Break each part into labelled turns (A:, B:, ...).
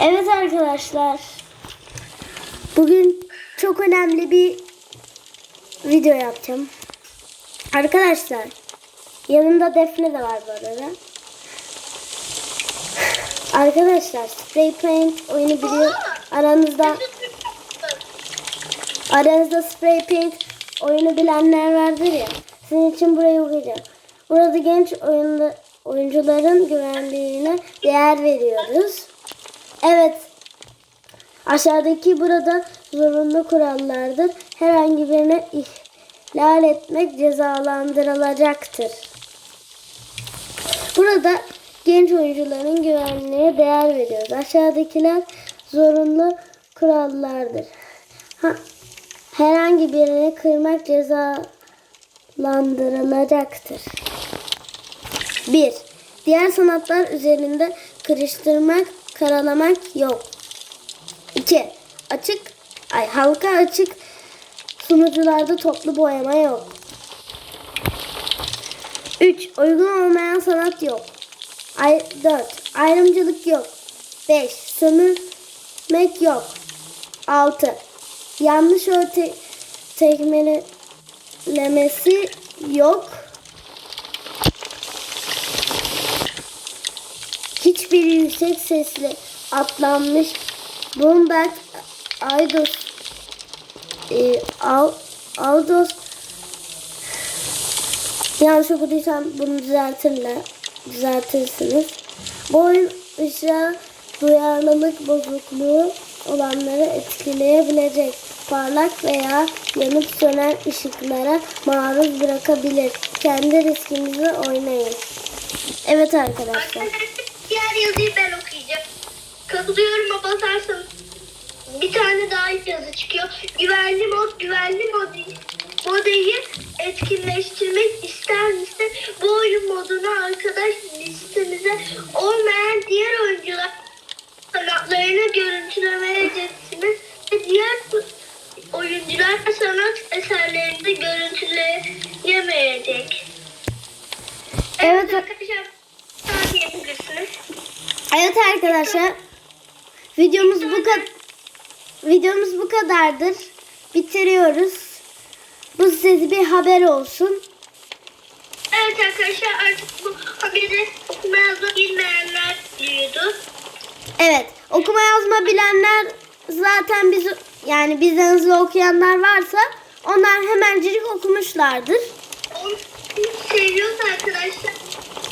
A: Evet arkadaşlar. Bugün çok önemli bir video yapacağım. Arkadaşlar yanımda Defne de var bu arada. Arkadaşlar Spray Paint oyunu biliyor. Aranızda aranızda Spray Paint oyunu bilenler vardır ya. Sizin için burayı okuyacağım. Burada genç oyunda, oyuncuların güvenliğine değer veriyoruz. Evet. Aşağıdaki burada zorunlu kurallardır. Herhangi birini ihlal etmek cezalandırılacaktır. Burada genç oyuncuların güvenliğine değer veriyoruz. Aşağıdakiler zorunlu kurallardır. Ha, herhangi birini kırmak cezalandırılacaktır. 1. Diğer sanatlar üzerinde kırıştırmak, karalamak yok. 2. Açık, ay halka açık sunucularda toplu boyama yok. 3. Uygun olmayan sanat yok. Ay, 4. Ayrımcılık yok. 5. Sömürmek yok. 6. Yanlış örte tekmelemesi yok. Hiçbir yüksek sesle atlanmış Bloomberg Aidos e, Al, Aldos yanlış okuduysam bunu düzeltirler düzeltirsiniz. Bu oyun ışığa duyarlılık bozukluğu olanları etkileyebilecek parlak veya yanıp sönen ışıklara maruz bırakabilir. Kendi riskinizi oynayın. Evet arkadaşlar.
B: Diğer yazıyı ben okuyacağım. Katılıyorum basarsanız bir tane daha yazı çıkıyor. Güvenli mod, güvenli mod modayı etkinleştirmek ister misin? Bu oyun modunu arkadaş listemize olmayan diğer oyuncular sanatlarını görüntülemeyeceksiniz. Ve diğer oyuncular sanat eserlerini görüntüleyemeyecek.
A: Evet.
B: Evet arkadaşlar.
A: Evet arkadaşlar. Videomuz bu kadar videomuz bu kadardır. Bitiriyoruz. Bu size bir haber olsun.
B: Evet arkadaşlar artık bu haberi okuma yazma bilmeyenler biliyordu.
A: Evet, okuma yazma bilenler zaten biz yani bizden hızlı okuyanlar varsa onlar hemencik okumuşlardır.
B: Onu seviyoruz arkadaşlar.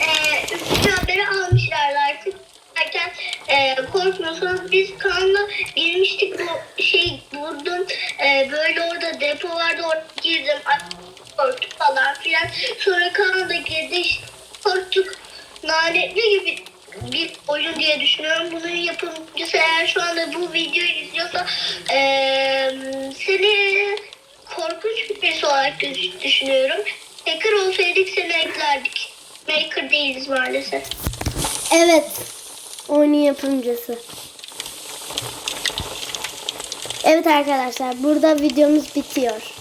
B: Ee, üçüncü haberi almışlardı artık. Derken e, korkmuyorsanız biz kanala girmiştik bu şey vurdum. E, böyle orada depo vardı orada girdim. Ay, falan filan. Sonra kanala girdi işte korktuk. Lanetli gibi bir oyun diye düşünüyorum. Bunun yapımcısı eğer şu anda bu videoyu izliyorsa eee seni korkunç birisi olarak düş- düşünüyorum. Hacker olsaydık seni eklerdik. Maker değiliz maalesef.
A: Evet, oyunun yapımcısı. Evet arkadaşlar, burada videomuz bitiyor.